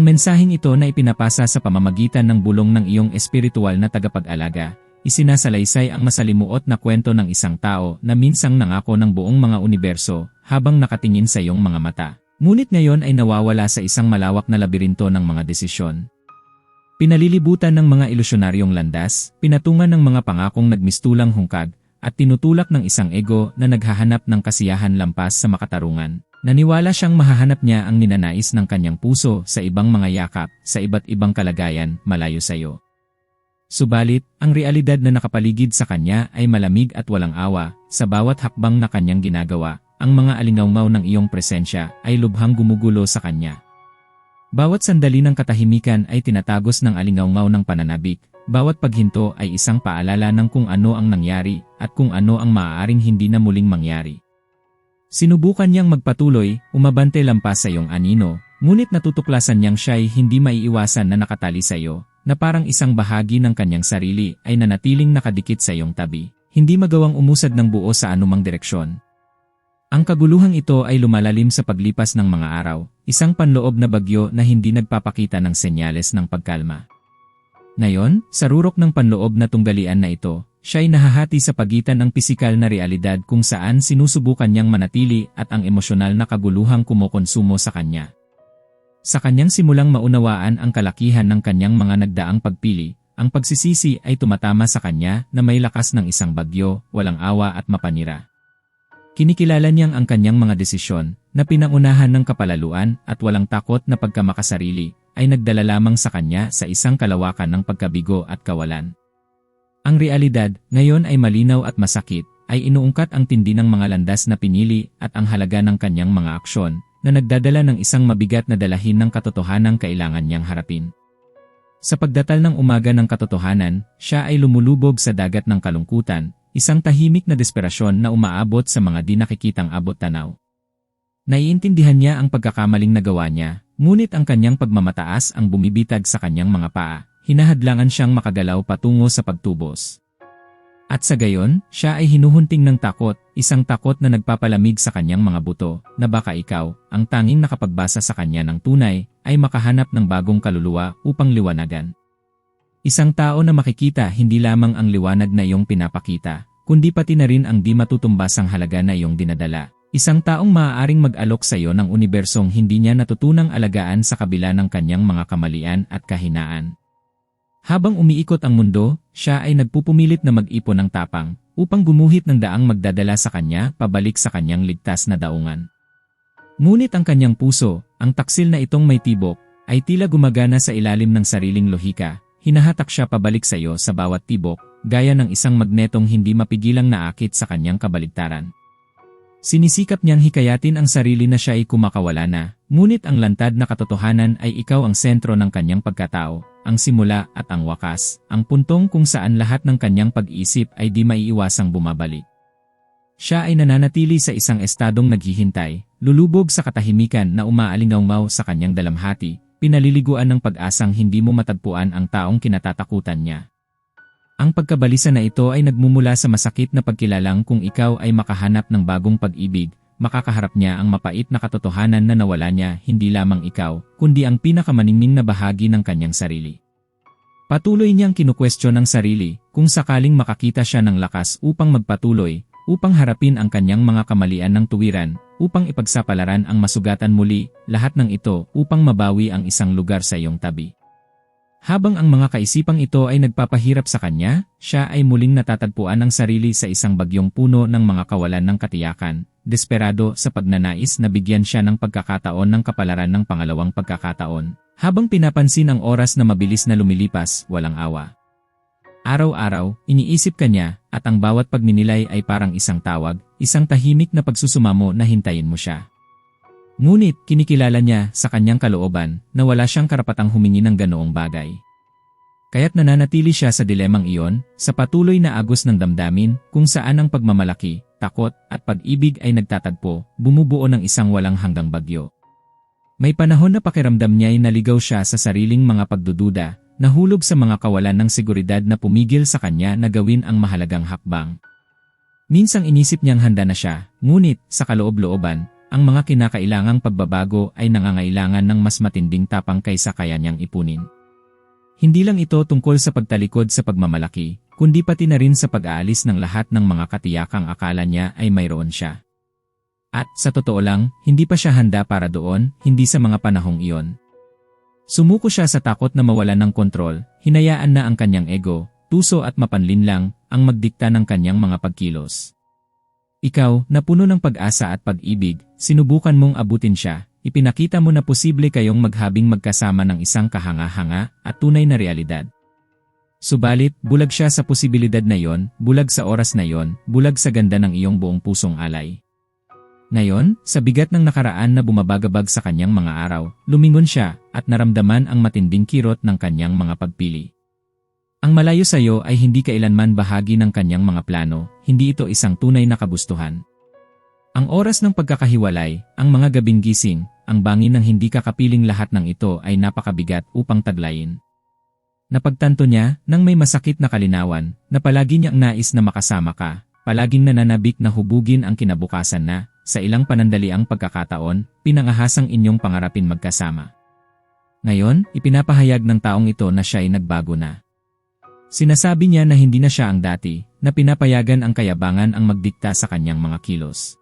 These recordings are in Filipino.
Ang mensaheng ito na ipinapasa sa pamamagitan ng bulong ng iyong espiritual na tagapag-alaga, isinasalaysay ang masalimuot na kwento ng isang tao na minsang nangako ng buong mga universo habang nakatingin sa iyong mga mata. Ngunit ngayon ay nawawala sa isang malawak na labirinto ng mga desisyon. Pinalilibutan ng mga ilusyonaryong landas, pinatungan ng mga pangakong nagmistulang hungkag, at tinutulak ng isang ego na naghahanap ng kasiyahan lampas sa makatarungan. Naniwala siyang mahahanap niya ang ninanais ng kanyang puso sa ibang mga yakap, sa iba't ibang kalagayan, malayo sa iyo. Subalit, ang realidad na nakapaligid sa kanya ay malamig at walang awa, sa bawat hakbang na kanyang ginagawa, ang mga alingawmaw ng iyong presensya ay lubhang gumugulo sa kanya. Bawat sandali ng katahimikan ay tinatagos ng alingawmaw ng pananabik, bawat paghinto ay isang paalala ng kung ano ang nangyari at kung ano ang maaaring hindi na muling mangyari. Sinubukan niyang magpatuloy, umabante lampas sa iyong anino, ngunit natutuklasan niyang siya'y hindi maiiwasan na nakatali sa iyo, na parang isang bahagi ng kanyang sarili ay nanatiling nakadikit sa iyong tabi, hindi magawang umusad ng buo sa anumang direksyon. Ang kaguluhang ito ay lumalalim sa paglipas ng mga araw, isang panloob na bagyo na hindi nagpapakita ng senyales ng pagkalma. Ngayon, sa rurok ng panloob na tunggalian na ito, siya ay nahahati sa pagitan ng pisikal na realidad kung saan sinusubukan niyang manatili at ang emosyonal na kaguluhang kumokonsumo sa kanya. Sa kanyang simulang maunawaan ang kalakihan ng kanyang mga nagdaang pagpili, ang pagsisisi ay tumatama sa kanya na may lakas ng isang bagyo, walang awa at mapanira. Kinikilala niyang ang kanyang mga desisyon na pinangunahan ng kapalaluan at walang takot na pagkamakasarili ay nagdala lamang sa kanya sa isang kalawakan ng pagkabigo at kawalan. Ang realidad, ngayon ay malinaw at masakit, ay inuungkat ang tindi ng mga landas na pinili at ang halaga ng kanyang mga aksyon, na nagdadala ng isang mabigat na dalahin ng katotohanan kailangan niyang harapin. Sa pagdatal ng umaga ng katotohanan, siya ay lumulubog sa dagat ng kalungkutan, isang tahimik na desperasyon na umaabot sa mga di nakikitang abot tanaw. Naiintindihan niya ang pagkakamaling nagawa niya, ngunit ang kanyang pagmamataas ang bumibitag sa kanyang mga paa, hinahadlangan siyang makagalaw patungo sa pagtubos. At sa gayon, siya ay hinuhunting ng takot, isang takot na nagpapalamig sa kanyang mga buto, na baka ikaw, ang tanging nakapagbasa sa kanya ng tunay, ay makahanap ng bagong kaluluwa upang liwanagan. Isang tao na makikita hindi lamang ang liwanag na iyong pinapakita, kundi pati na rin ang di matutumbasang halaga na iyong dinadala. Isang taong maaaring mag-alok sa iyo ng unibersong hindi niya natutunang alagaan sa kabila ng kanyang mga kamalian at kahinaan. Habang umiikot ang mundo, siya ay nagpupumilit na mag-ipon ng tapang upang gumuhit ng daang magdadala sa kanya pabalik sa kanyang ligtas na daungan. Ngunit ang kanyang puso, ang taksil na itong may tibok, ay tila gumagana sa ilalim ng sariling lohika, hinahatak siya pabalik sa iyo sa bawat tibok, gaya ng isang magnetong hindi mapigilang naakit sa kanyang kabaligtaran. Sinisikap niyang hikayatin ang sarili na siya ay kumakawala na, ngunit ang lantad na katotohanan ay ikaw ang sentro ng kanyang pagkatao, ang simula at ang wakas, ang puntong kung saan lahat ng kanyang pag-isip ay di maiiwasang bumabalik. Siya ay nananatili sa isang estadong naghihintay, lulubog sa katahimikan na umaalingawmaw sa kanyang dalamhati, pinaliliguan ng pag-asang hindi mo matagpuan ang taong kinatatakutan niya. Ang pagkabalisa na ito ay nagmumula sa masakit na pagkilalang kung ikaw ay makahanap ng bagong pag-ibig, makakaharap niya ang mapait na katotohanan na nawala niya hindi lamang ikaw, kundi ang pinakamaningning na bahagi ng kanyang sarili. Patuloy niyang kinukwestiyon ang sarili kung sakaling makakita siya ng lakas upang magpatuloy, upang harapin ang kanyang mga kamalian ng tuwiran, upang ipagsapalaran ang masugatan muli, lahat ng ito upang mabawi ang isang lugar sa iyong tabi. Habang ang mga kaisipang ito ay nagpapahirap sa kanya, siya ay muling natatagpuan ang sarili sa isang bagyong puno ng mga kawalan ng katiyakan, desperado sa pagnanais na bigyan siya ng pagkakataon ng kapalaran ng pangalawang pagkakataon. Habang pinapansin ang oras na mabilis na lumilipas, walang awa. Araw-araw, iniisip kanya, at ang bawat pagninilay ay parang isang tawag, isang tahimik na pagsusumamo na hintayin mo siya. Ngunit kinikilala niya sa kanyang kalooban na wala siyang karapatang humingi ng ganoong bagay. Kaya't nananatili siya sa dilemang iyon, sa patuloy na agos ng damdamin kung saan ang pagmamalaki, takot at pag-ibig ay nagtatagpo, bumubuo ng isang walang hanggang bagyo. May panahon na pakiramdam niya ay naligaw siya sa sariling mga pagdududa, nahulog sa mga kawalan ng seguridad na pumigil sa kanya na gawin ang mahalagang hakbang. Minsang inisip niyang handa na siya, ngunit sa kaloob-looban, ang mga kinakailangang pagbabago ay nangangailangan ng mas matinding tapang kaysa kaya niyang ipunin. Hindi lang ito tungkol sa pagtalikod sa pagmamalaki, kundi pati na rin sa pag-aalis ng lahat ng mga katiyakang akala niya ay mayroon siya. At sa totoo lang, hindi pa siya handa para doon, hindi sa mga panahong iyon. Sumuko siya sa takot na mawalan ng kontrol, hinayaan na ang kanyang ego, tuso at mapanlinlang, ang magdikta ng kanyang mga pagkilos. Ikaw, na puno ng pag-asa at pag-ibig, sinubukan mong abutin siya, Ipinakita mo na posible kayong maghabing magkasama ng isang kahanga-hanga at tunay na realidad. Subalit, bulag siya sa posibilidad na yon, bulag sa oras na yon, bulag sa ganda ng iyong buong pusong alay. Ngayon, sa bigat ng nakaraan na bumabagabag sa kanyang mga araw, lumingon siya at naramdaman ang matinding kirot ng kanyang mga pagpili. Ang malayo sa iyo ay hindi kailanman bahagi ng kanyang mga plano, hindi ito isang tunay na kabustuhan. Ang oras ng pagkakahiwalay, ang mga gabing gising, ang bangin ng hindi kakapiling lahat ng ito ay napakabigat upang taglayin. Napagtanto niya nang may masakit na kalinawan na palagi niyang nais na makasama ka, palaging nananabik na hubugin ang kinabukasan na, sa ilang panandaliang pagkakataon, pinangahasang inyong pangarapin magkasama. Ngayon, ipinapahayag ng taong ito na siya ay nagbago na. Sinasabi niya na hindi na siya ang dati, na pinapayagan ang kayabangan ang magdikta sa kanyang mga kilos.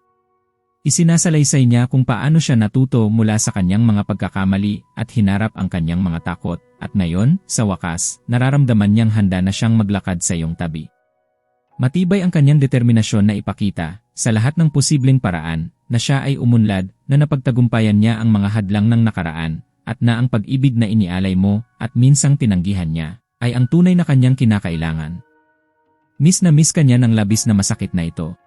Isinasalaysay niya kung paano siya natuto mula sa kanyang mga pagkakamali at hinarap ang kanyang mga takot at ngayon, sa wakas, nararamdaman niyang handa na siyang maglakad sa iyong tabi. Matibay ang kanyang determinasyon na ipakita, sa lahat ng posibleng paraan, na siya ay umunlad na napagtagumpayan niya ang mga hadlang ng nakaraan at na ang pag-ibig na inialay mo at minsang tinanggihan niya ay ang tunay na kanyang kinakailangan. Miss na miss kanya ng labis na masakit na ito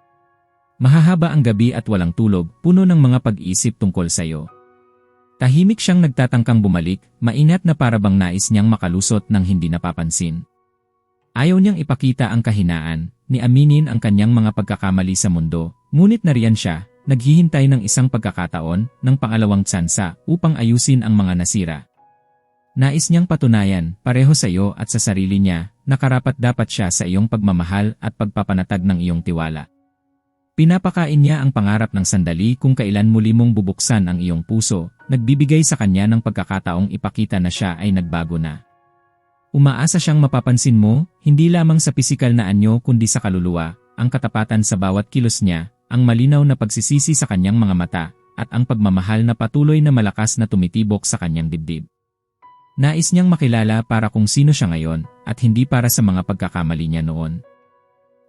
Mahahaba ang gabi at walang tulog, puno ng mga pag-iisip tungkol sa iyo. Tahimik siyang nagtatangkang bumalik, mainat na parabang nais niyang makalusot ng hindi napapansin. Ayaw niyang ipakita ang kahinaan, ni aminin ang kanyang mga pagkakamali sa mundo, ngunit nariyan siya, naghihintay ng isang pagkakataon, ng pangalawang tsansa, upang ayusin ang mga nasira. Nais niyang patunayan, pareho sa iyo at sa sarili niya, na karapat dapat siya sa iyong pagmamahal at pagpapanatag ng iyong tiwala. Pinapakain niya ang pangarap ng sandali kung kailan muli mong bubuksan ang iyong puso, nagbibigay sa kanya ng pagkakataong ipakita na siya ay nagbago na. Umaasa siyang mapapansin mo, hindi lamang sa pisikal na anyo kundi sa kaluluwa, ang katapatan sa bawat kilos niya, ang malinaw na pagsisisi sa kanyang mga mata, at ang pagmamahal na patuloy na malakas na tumitibok sa kanyang dibdib. Nais niyang makilala para kung sino siya ngayon, at hindi para sa mga pagkakamali niya noon.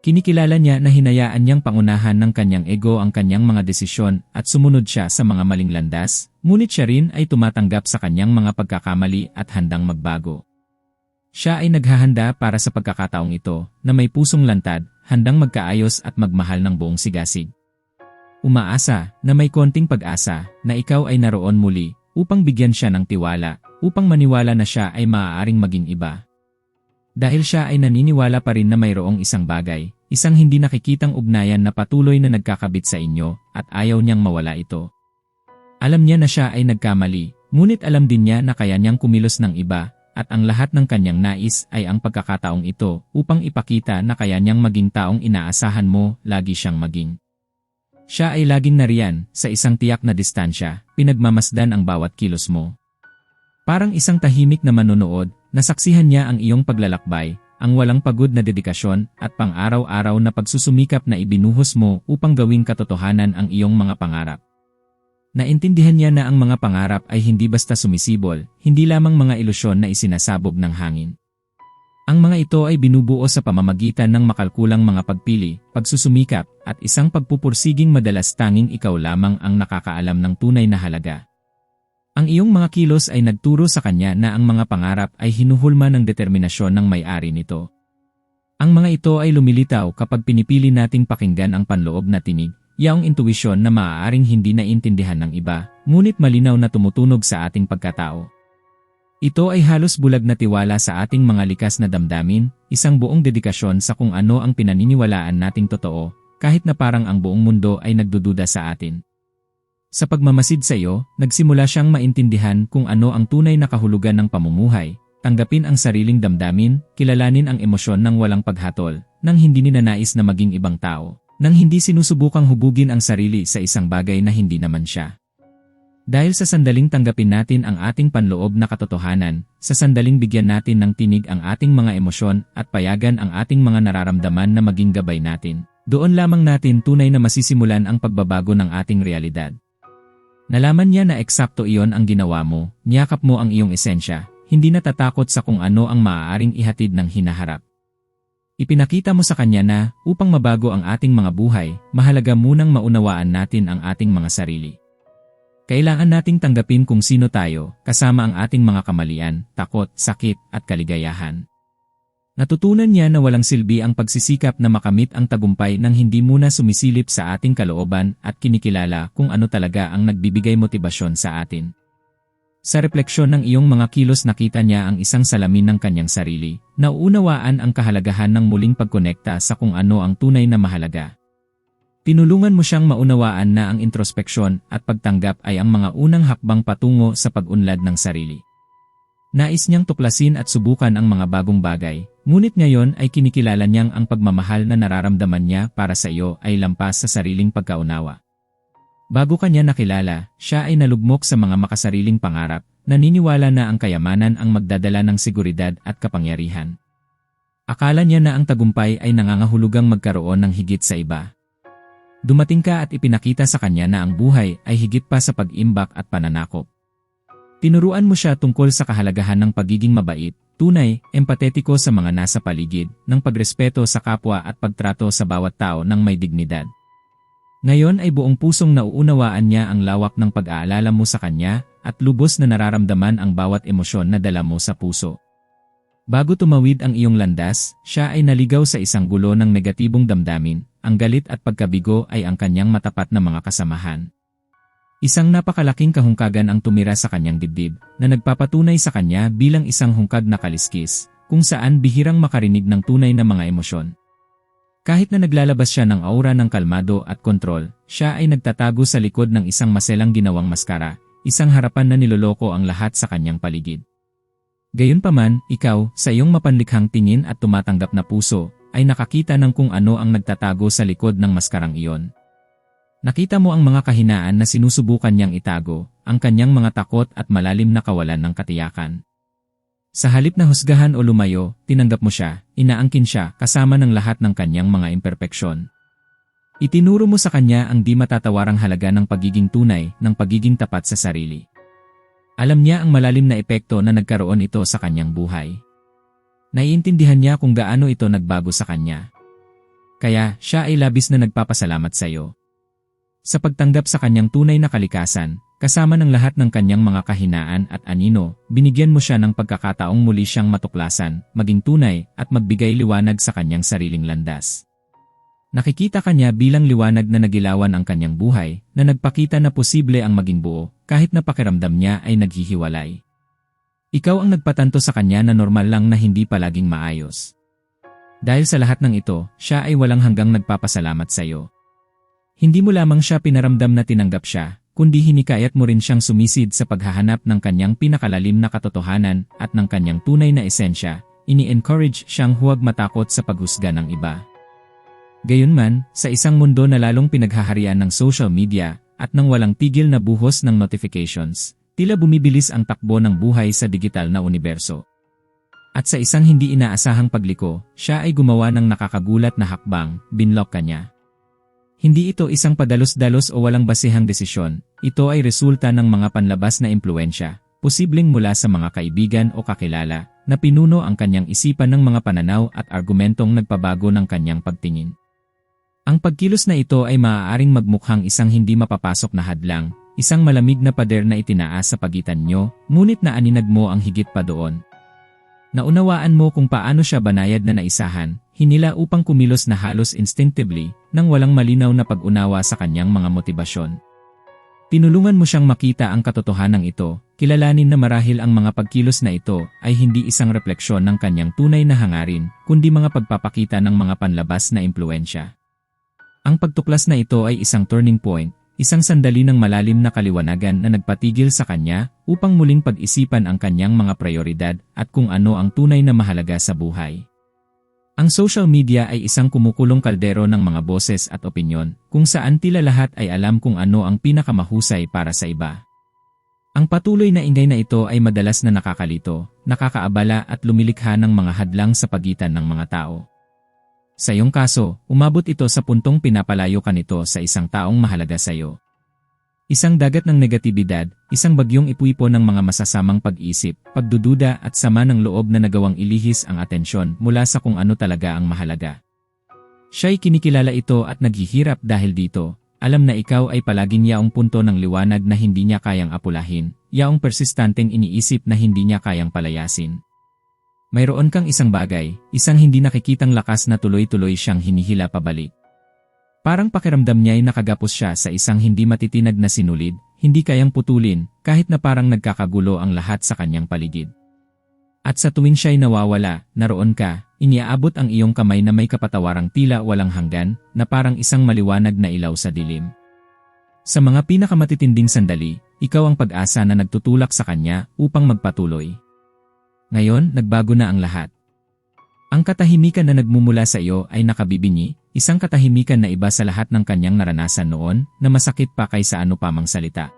Kinikilala niya na hinayaan niyang pangunahan ng kanyang ego ang kanyang mga desisyon at sumunod siya sa mga maling landas, ngunit siya rin ay tumatanggap sa kanyang mga pagkakamali at handang magbago. Siya ay naghahanda para sa pagkakataong ito na may pusong lantad, handang magkaayos at magmahal ng buong sigasig. Umaasa na may konting pag-asa na ikaw ay naroon muli upang bigyan siya ng tiwala, upang maniwala na siya ay maaaring maging iba. Dahil siya ay naniniwala pa rin na mayroong isang bagay, isang hindi nakikitang ugnayan na patuloy na nagkakabit sa inyo at ayaw niyang mawala ito. Alam niya na siya ay nagkamali, ngunit alam din niya na kaya niyang kumilos ng iba at ang lahat ng kanyang nais ay ang pagkakataong ito upang ipakita na kaya niyang maging taong inaasahan mo lagi siyang maging. Siya ay laging nariyan sa isang tiyak na distansya, pinagmamasdan ang bawat kilos mo. Parang isang tahimik na manonood Nasaksihan niya ang iyong paglalakbay, ang walang pagod na dedikasyon at pang-araw-araw na pagsusumikap na ibinuhos mo upang gawing katotohanan ang iyong mga pangarap. Naintindihan niya na ang mga pangarap ay hindi basta sumisibol, hindi lamang mga ilusyon na isinasabog ng hangin. Ang mga ito ay binubuo sa pamamagitan ng makalkulang mga pagpili, pagsusumikap, at isang pagpupursiging madalas tanging ikaw lamang ang nakakaalam ng tunay na halaga. Ang iyong mga kilos ay nagturo sa kanya na ang mga pangarap ay hinuhulma ng determinasyon ng may-ari nito. Ang mga ito ay lumilitaw kapag pinipili nating pakinggan ang panloob na tinig, yaong intuwisyon na maaaring hindi naintindihan ng iba, ngunit malinaw na tumutunog sa ating pagkatao. Ito ay halos bulag na tiwala sa ating mga likas na damdamin, isang buong dedikasyon sa kung ano ang pinaniniwalaan nating totoo, kahit na parang ang buong mundo ay nagdududa sa atin. Sa pagmamasid sa iyo, nagsimula siyang maintindihan kung ano ang tunay na kahulugan ng pamumuhay, tanggapin ang sariling damdamin, kilalanin ang emosyon ng walang paghatol, nang hindi ninanais na maging ibang tao, Nang hindi sinusubukang hubugin ang sarili sa isang bagay na hindi naman siya. Dahil sa sandaling tanggapin natin ang ating panloob na katotohanan, sa sandaling bigyan natin ng tinig ang ating mga emosyon at payagan ang ating mga nararamdaman na maging gabay natin, doon lamang natin tunay na masisimulan ang pagbabago ng ating realidad. Nalaman niya na eksakto iyon ang ginawa mo, niyakap mo ang iyong esensya, hindi natatakot sa kung ano ang maaaring ihatid ng hinaharap. Ipinakita mo sa kanya na, upang mabago ang ating mga buhay, mahalaga munang maunawaan natin ang ating mga sarili. Kailangan nating tanggapin kung sino tayo, kasama ang ating mga kamalian, takot, sakit, at kaligayahan. Natutunan niya na walang silbi ang pagsisikap na makamit ang tagumpay nang hindi muna sumisilip sa ating kalooban at kinikilala kung ano talaga ang nagbibigay motibasyon sa atin. Sa refleksyon ng iyong mga kilos nakita niya ang isang salamin ng kanyang sarili, nauunawaan ang kahalagahan ng muling pagkonekta sa kung ano ang tunay na mahalaga. Tinulungan mo siyang maunawaan na ang introspeksyon at pagtanggap ay ang mga unang hakbang patungo sa pag-unlad ng sarili. Nais niyang tuklasin at subukan ang mga bagong bagay, ngunit ngayon ay kinikilala niyang ang pagmamahal na nararamdaman niya para sa iyo ay lampas sa sariling pagkaunawa. Bago kanya nakilala, siya ay nalugmok sa mga makasariling pangarap, naniniwala na ang kayamanan ang magdadala ng seguridad at kapangyarihan. Akala niya na ang tagumpay ay nangangahulugang magkaroon ng higit sa iba, Dumating ka at ipinakita sa kanya na ang buhay ay higit pa sa pag-imbak at pananakop. Tinuruan mo siya tungkol sa kahalagahan ng pagiging mabait, tunay, empatetico sa mga nasa paligid, ng pagrespeto sa kapwa at pagtrato sa bawat tao ng may dignidad. Ngayon ay buong pusong nauunawaan niya ang lawak ng pag-aalala mo sa kanya at lubos na nararamdaman ang bawat emosyon na dala mo sa puso. Bago tumawid ang iyong landas, siya ay naligaw sa isang gulo ng negatibong damdamin, ang galit at pagkabigo ay ang kanyang matapat na mga kasamahan. Isang napakalaking kahungkagan ang tumira sa kanyang dibdib, na nagpapatunay sa kanya bilang isang hungkag na kaliskis, kung saan bihirang makarinig ng tunay na mga emosyon. Kahit na naglalabas siya ng aura ng kalmado at kontrol, siya ay nagtatago sa likod ng isang maselang ginawang maskara, isang harapan na niloloko ang lahat sa kanyang paligid. Gayunpaman, ikaw, sa iyong mapanlikhang tingin at tumatanggap na puso, ay nakakita ng kung ano ang nagtatago sa likod ng maskarang iyon. Nakita mo ang mga kahinaan na sinusubukan niyang itago, ang kanyang mga takot at malalim na kawalan ng katiyakan. Sa halip na husgahan o lumayo, tinanggap mo siya, inaangkin siya kasama ng lahat ng kanyang mga imperpeksyon. Itinuro mo sa kanya ang di matatawarang halaga ng pagiging tunay, ng pagiging tapat sa sarili. Alam niya ang malalim na epekto na nagkaroon ito sa kanyang buhay. Naiintindihan niya kung gaano ito nagbago sa kanya. Kaya siya ay labis na nagpapasalamat sa iyo. Sa pagtanggap sa kanyang tunay na kalikasan, kasama ng lahat ng kanyang mga kahinaan at anino, binigyan mo siya ng pagkakataong muli siyang matuklasan, maging tunay, at magbigay liwanag sa kanyang sariling landas. Nakikita kanya bilang liwanag na nagilawan ang kanyang buhay, na nagpakita na posible ang maging buo, kahit na pakiramdam niya ay naghihiwalay. Ikaw ang nagpatanto sa kanya na normal lang na hindi palaging maayos. Dahil sa lahat ng ito, siya ay walang hanggang nagpapasalamat sa iyo. Hindi mo lamang siya pinaramdam na tinanggap siya, kundi hinikayat mo rin siyang sumisid sa paghahanap ng kanyang pinakalalim na katotohanan at ng kanyang tunay na esensya, ini-encourage siyang huwag matakot sa paghusga ng iba. Gayunman, sa isang mundo na lalong pinaghaharian ng social media at ng walang tigil na buhos ng notifications, Tila bumibilis ang takbo ng buhay sa digital na universo. At sa isang hindi inaasahang pagliko, siya ay gumawa ng nakakagulat na hakbang, binlock kanya. Hindi ito isang padalos-dalos o walang basehang desisyon, ito ay resulta ng mga panlabas na impluensya, posibleng mula sa mga kaibigan o kakilala, na pinuno ang kanyang isipan ng mga pananaw at argumentong nagpabago ng kanyang pagtingin. Ang pagkilos na ito ay maaaring magmukhang isang hindi mapapasok na hadlang, Isang malamig na pader na itinaas sa pagitan nyo, ngunit naaninag mo ang higit pa doon. Naunawaan mo kung paano siya banayad na naisahan, hinila upang kumilos na halos instinctively, nang walang malinaw na pag-unawa sa kanyang mga motibasyon. Tinulungan mo siyang makita ang katotohanan ito, kilalanin na marahil ang mga pagkilos na ito ay hindi isang refleksyon ng kanyang tunay na hangarin, kundi mga pagpapakita ng mga panlabas na impluensya. Ang pagtuklas na ito ay isang turning point, Isang sandali ng malalim na kaliwanagan na nagpatigil sa kanya upang muling pag-isipan ang kanyang mga prioridad at kung ano ang tunay na mahalaga sa buhay. Ang social media ay isang kumukulong kaldero ng mga boses at opinyon, kung saan tila lahat ay alam kung ano ang pinakamahusay para sa iba. Ang patuloy na ingay na ito ay madalas na nakakalito, nakakaabala at lumilikha ng mga hadlang sa pagitan ng mga tao. Sa iyong kaso, umabot ito sa puntong pinapalayo ka nito sa isang taong mahalaga sa iyo. Isang dagat ng negatibidad, isang bagyong ipuipo ng mga masasamang pag-isip, pagdududa at sama ng loob na nagawang ilihis ang atensyon mula sa kung ano talaga ang mahalaga. Siya'y kinikilala ito at naghihirap dahil dito, alam na ikaw ay palaging yaong punto ng liwanag na hindi niya kayang apulahin, yaong persistanteng iniisip na hindi niya kayang palayasin. Mayroon kang isang bagay, isang hindi nakikitang lakas na tuloy-tuloy siyang hinihila pabalik. Parang pakiramdam niya ay nakagapos siya sa isang hindi matitinag na sinulid, hindi kayang putulin, kahit na parang nagkakagulo ang lahat sa kanyang paligid. At sa tuwing siya'y nawawala, naroon ka, iniaabot ang iyong kamay na may kapatawarang tila walang hanggan, na parang isang maliwanag na ilaw sa dilim. Sa mga pinakamatitinding sandali, ikaw ang pag-asa na nagtutulak sa kanya upang magpatuloy. Ngayon, nagbago na ang lahat. Ang katahimikan na nagmumula sa iyo ay nakabibinyi, isang katahimikan na iba sa lahat ng kanyang naranasan noon na masakit pa kaysa ano pamang salita.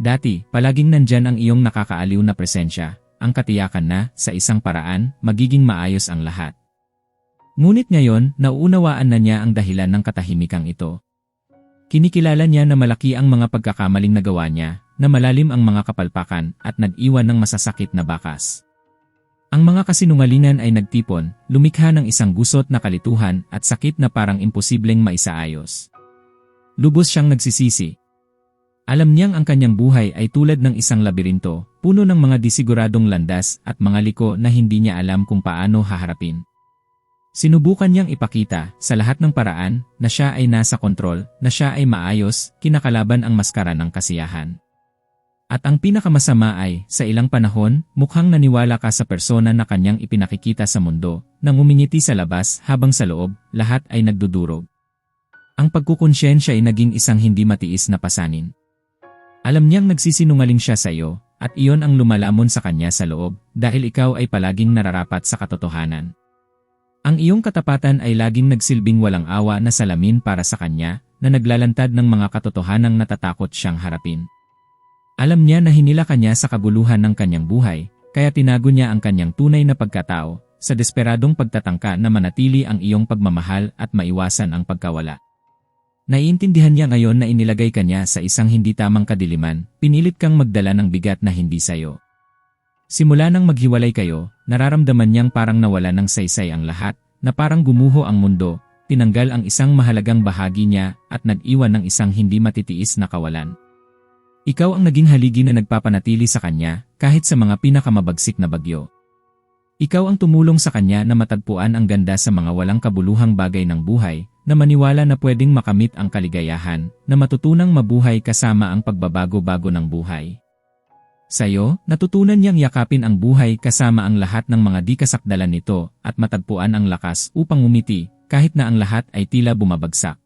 Dati, palaging nandyan ang iyong nakakaaliw na presensya, ang katiyakan na, sa isang paraan, magiging maayos ang lahat. Ngunit ngayon, nauunawaan na niya ang dahilan ng katahimikang ito. Kinikilala niya na malaki ang mga pagkakamaling nagawa niya, na malalim ang mga kapalpakan at nag-iwan ng masasakit na bakas. Ang mga kasinungalingan ay nagtipon, lumikha ng isang gusot na kalituhan at sakit na parang imposibleng maisaayos. Lubos siyang nagsisisi. Alam niyang ang kanyang buhay ay tulad ng isang labirinto, puno ng mga disiguradong landas at mga liko na hindi niya alam kung paano haharapin. Sinubukan niyang ipakita, sa lahat ng paraan, na siya ay nasa kontrol, na siya ay maayos, kinakalaban ang maskara ng kasiyahan. At ang pinakamasama ay, sa ilang panahon, mukhang naniwala ka sa persona na kanyang ipinakikita sa mundo, nang umingiti sa labas habang sa loob, lahat ay nagdudurog. Ang pagkukonsyensya ay naging isang hindi matiis na pasanin. Alam niyang nagsisinungaling siya sa iyo, at iyon ang lumalamon sa kanya sa loob, dahil ikaw ay palaging nararapat sa katotohanan. Ang iyong katapatan ay laging nagsilbing walang awa na salamin para sa kanya, na naglalantad ng mga katotohanang natatakot siyang harapin. Alam niya na hinila kanya sa kabuluhan ng kanyang buhay, kaya tinago niya ang kanyang tunay na pagkatao, sa desperadong pagtatangka na manatili ang iyong pagmamahal at maiwasan ang pagkawala. Naiintindihan niya ngayon na inilagay kanya sa isang hindi tamang kadiliman, pinilit kang magdala ng bigat na hindi sayo. Simula nang maghiwalay kayo, nararamdaman niyang parang nawala ng saysay ang lahat, na parang gumuho ang mundo, tinanggal ang isang mahalagang bahagi niya at nag-iwan ng isang hindi matitiis na kawalan. Ikaw ang naging haligi na nagpapanatili sa kanya kahit sa mga pinakamabagsik na bagyo. Ikaw ang tumulong sa kanya na matagpuan ang ganda sa mga walang kabuluhang bagay ng buhay, na maniwala na pwedeng makamit ang kaligayahan, na matutunang mabuhay kasama ang pagbabago-bago ng buhay. Sa'yo, natutunan niyang yakapin ang buhay kasama ang lahat ng mga di kasakdalan nito at matagpuan ang lakas upang umiti kahit na ang lahat ay tila bumabagsak.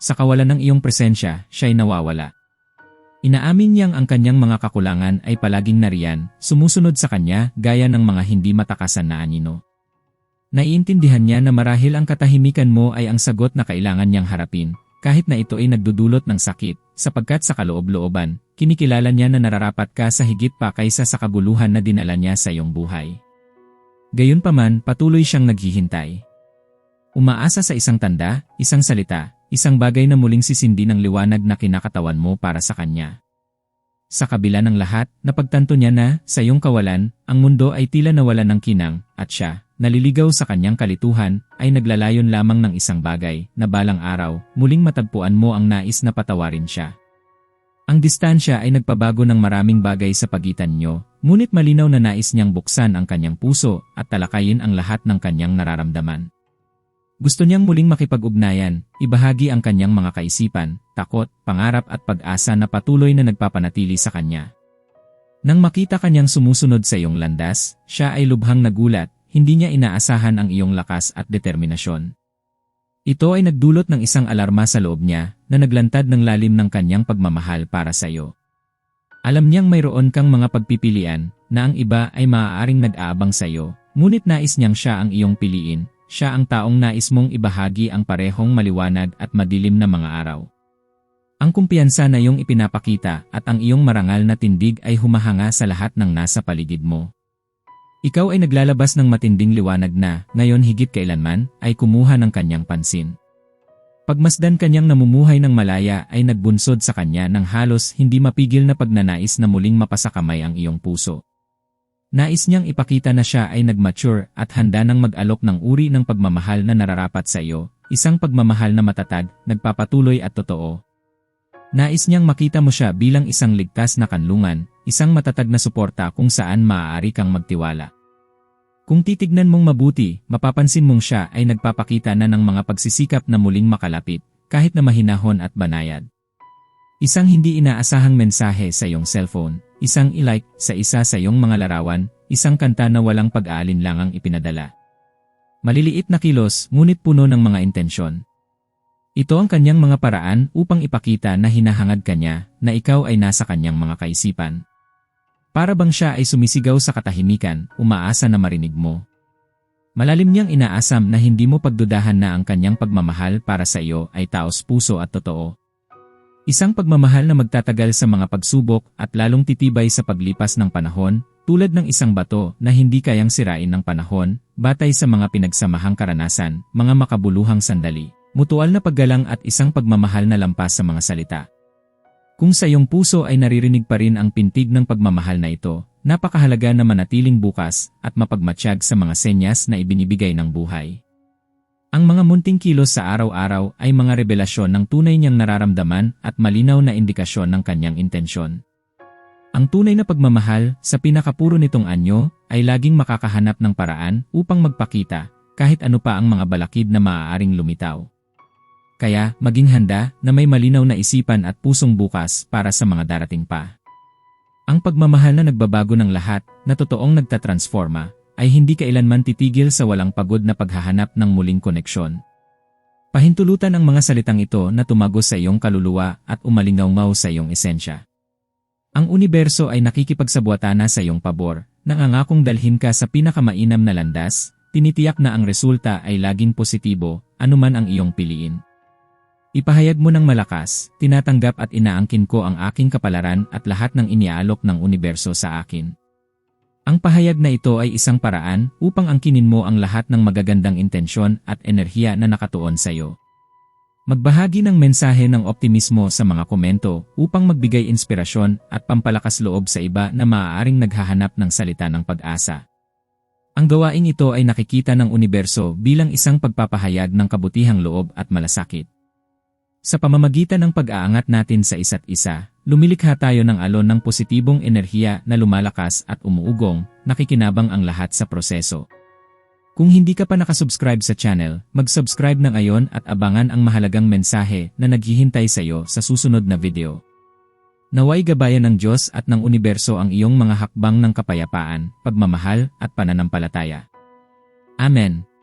Sa kawalan ng iyong presensya, siya'y nawawala. Inaamin niyang ang kanyang mga kakulangan ay palaging nariyan, sumusunod sa kanya gaya ng mga hindi matakasan na anino. Naiintindihan niya na marahil ang katahimikan mo ay ang sagot na kailangan niyang harapin, kahit na ito ay nagdudulot ng sakit, sapagkat sa kaloob-looban, kinikilala niya na nararapat ka sa higit pa kaysa sa kabuluhan na dinala niya sa iyong buhay. Gayunpaman, patuloy siyang naghihintay. Umaasa sa isang tanda, isang salita, Isang bagay na muling sisindi ng liwanag na kinakatawan mo para sa kanya. Sa kabila ng lahat, napagtanto niya na, sa iyong kawalan, ang mundo ay tila nawala ng kinang, at siya, naliligaw sa kanyang kalituhan, ay naglalayon lamang ng isang bagay, na balang araw, muling matagpuan mo ang nais na patawarin siya. Ang distansya ay nagpabago ng maraming bagay sa pagitan niyo, ngunit malinaw na nais niyang buksan ang kanyang puso at talakayin ang lahat ng kanyang nararamdaman. Gusto niyang muling makipag-ugnayan, ibahagi ang kanyang mga kaisipan, takot, pangarap at pag-asa na patuloy na nagpapanatili sa kanya. Nang makita kanyang sumusunod sa iyong landas, siya ay lubhang nagulat, hindi niya inaasahan ang iyong lakas at determinasyon. Ito ay nagdulot ng isang alarma sa loob niya na naglantad ng lalim ng kanyang pagmamahal para sa iyo. Alam niyang mayroon kang mga pagpipilian na ang iba ay maaaring nag-aabang sa iyo Ngunit nais niyang siya ang iyong piliin, siya ang taong nais mong ibahagi ang parehong maliwanag at madilim na mga araw. Ang kumpiyansa na iyong ipinapakita at ang iyong marangal na tindig ay humahanga sa lahat ng nasa paligid mo. Ikaw ay naglalabas ng matinding liwanag na, ngayon higit kailanman, ay kumuha ng kanyang pansin. Pagmasdan kanyang namumuhay ng malaya ay nagbunsod sa kanya ng halos hindi mapigil na pagnanais na muling mapasakamay ang iyong puso. Nais niyang ipakita na siya ay nagmature at handa ng mag-alok ng uri ng pagmamahal na nararapat sa iyo, isang pagmamahal na matatag, nagpapatuloy at totoo, Nais niyang makita mo siya bilang isang ligtas na kanlungan, isang matatag na suporta kung saan maaari kang magtiwala. Kung titignan mong mabuti, mapapansin mong siya ay nagpapakita na ng mga pagsisikap na muling makalapit, kahit na mahinahon at banayad. Isang hindi inaasahang mensahe sa iyong cellphone, isang ilike sa isa sa iyong mga larawan, isang kanta na walang pag-aalinlangang ipinadala. Maliliit na kilos ngunit puno ng mga intensyon, ito ang kanyang mga paraan upang ipakita na hinahangad kanya na ikaw ay nasa kanyang mga kaisipan. Para bang siya ay sumisigaw sa katahimikan, umaasa na marinig mo. Malalim niyang inaasam na hindi mo pagdudahan na ang kanyang pagmamahal para sa iyo ay taos puso at totoo. Isang pagmamahal na magtatagal sa mga pagsubok at lalong titibay sa paglipas ng panahon, tulad ng isang bato na hindi kayang sirain ng panahon, batay sa mga pinagsamahang karanasan, mga makabuluhang sandali mutual na paggalang at isang pagmamahal na lampas sa mga salita. Kung sa iyong puso ay naririnig pa rin ang pintig ng pagmamahal na ito, napakahalaga na manatiling bukas at mapagmatsyag sa mga senyas na ibinibigay ng buhay. Ang mga munting kilos sa araw-araw ay mga revelasyon ng tunay niyang nararamdaman at malinaw na indikasyon ng kanyang intensyon. Ang tunay na pagmamahal sa pinakapuro nitong anyo ay laging makakahanap ng paraan upang magpakita kahit ano pa ang mga balakid na maaaring lumitaw. Kaya, maging handa na may malinaw na isipan at pusong bukas para sa mga darating pa. Ang pagmamahal na nagbabago ng lahat, na totoong nagtatransforma, ay hindi kailanman titigil sa walang pagod na paghahanap ng muling koneksyon. Pahintulutan ang mga salitang ito na tumagos sa iyong kaluluwa at umalingaw sa iyong esensya. Ang universo ay nakikipagsabuatana sa iyong pabor, nangangakong dalhin ka sa pinakamainam na landas, tinitiyak na ang resulta ay laging positibo, anuman ang iyong piliin. Ipahayag mo ng malakas, tinatanggap at inaangkin ko ang aking kapalaran at lahat ng iniaalok ng universo sa akin. Ang pahayag na ito ay isang paraan upang angkinin mo ang lahat ng magagandang intensyon at enerhiya na nakatuon sa iyo. Magbahagi ng mensahe ng optimismo sa mga komento upang magbigay inspirasyon at pampalakas loob sa iba na maaaring naghahanap ng salita ng pag-asa. Ang gawaing ito ay nakikita ng universo bilang isang pagpapahayag ng kabutihang loob at malasakit. Sa pamamagitan ng pag-aangat natin sa isa't isa, lumilikha tayo ng alon ng positibong enerhiya na lumalakas at umuugong, nakikinabang ang lahat sa proseso. Kung hindi ka pa nakasubscribe sa channel, mag-subscribe na ngayon at abangan ang mahalagang mensahe na naghihintay sa iyo sa susunod na video. Naway gabayan ng Diyos at ng universo ang iyong mga hakbang ng kapayapaan, pagmamahal at pananampalataya. Amen.